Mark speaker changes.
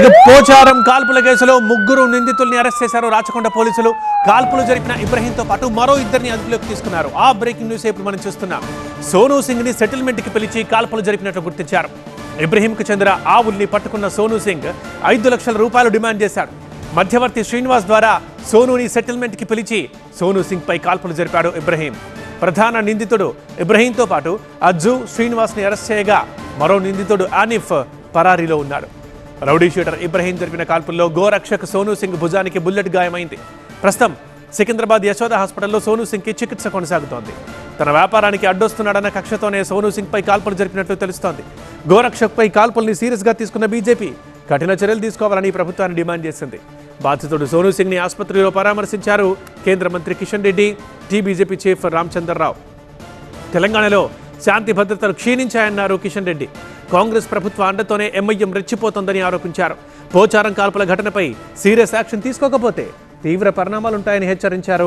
Speaker 1: ఇక పోచారం కాల్పుల కేసులో ముగ్గురు నిందితుల్ని అరెస్ట్ చేశారు రాచకొండ పోలీసులు. కాల్పులు జరిపిన ఇబ్రహీంతో పాటు మరో ఇద్దరిని అదుపులోకి తీసుకున్నారు. ఆ బ్రేకింగ్ న్యూస్ ఇప్పుడు మనం చూస్తున్నాం. సోనూ సింగ్ని సెటిల్మెంట్కి పిలిచి కాల్పులు జరిపినట్లు గుర్తించారు. ఇబ్రహీంకు చెందిన ఆవుల్ని పట్టుకున్న సోనూ సింగ్ ఐదు లక్షల రూపాయలు డిమాండ్ చేశాడు. మధ్యవర్తి శ్రీనివాస్ ద్వారా సోనూని సెటిల్మెంట్కి పిలిచి సోనూ సింగ్ పై కాల్పులు జరిపాడు ఇబ్రహీం. ప్రధాన నిందితుడు ఇబ్రహీంతో పాటు అజ్జు శ్రీనివాస్ని అరెస్ట్ చేయగా మరో నిందితుడు ఆనిఫ్ పరారీలో ఉన్నాడు. రౌడీ షూటర్ ఇబ్రహీం జరిపిన కాల్పుల్లో గోరక్షక్ సోనూ సింగ్ భుజానికి బుల్లెట్ గాయమైంది. ప్రస్తుతం సికింద్రాబాద్ యశోద హాస్పిటల్లో సోనూ సింగ్కి చికిత్స కొనసాగుతోంది. తన వ్యాపారానికి అడ్డొస్తున్నాడన్న కక్షతోనే సోనూ సింగ్ పై కాల్పులు జరిపినట్లు తెలుస్తోంది. గోరక్షక్ పై కాల్పుల్ని సీరియస్గా తీసుకున్న బీజేపీ కఠిన చర్యలు తీసుకోవాలని ప్రభుత్వాన్ని డిమాండ్ చేసింది. బాధితుడు సోనూ సింగ్ని ఆసుపత్రిలో పరామర్శించారు కేంద్ర మంత్రి Kishan Reddy T BJP chief Ramachandra Rao. తెలంగాణలో శాంతి భద్రతలు క్షీణించాయన్నారు కిషన్ రెడ్డి. కాంగ్రెస్ ప్రభుత్వ అండతోనే ఎంఐఎం రెచ్చిపోతోందని ఆరోపించారు. పోచారం కాల్పుల ఘటనపై సీరియస్ యాక్షన్ తీసుకోకపోతే తీవ్ర పరిణామాలుంటాయని హెచ్చరించారు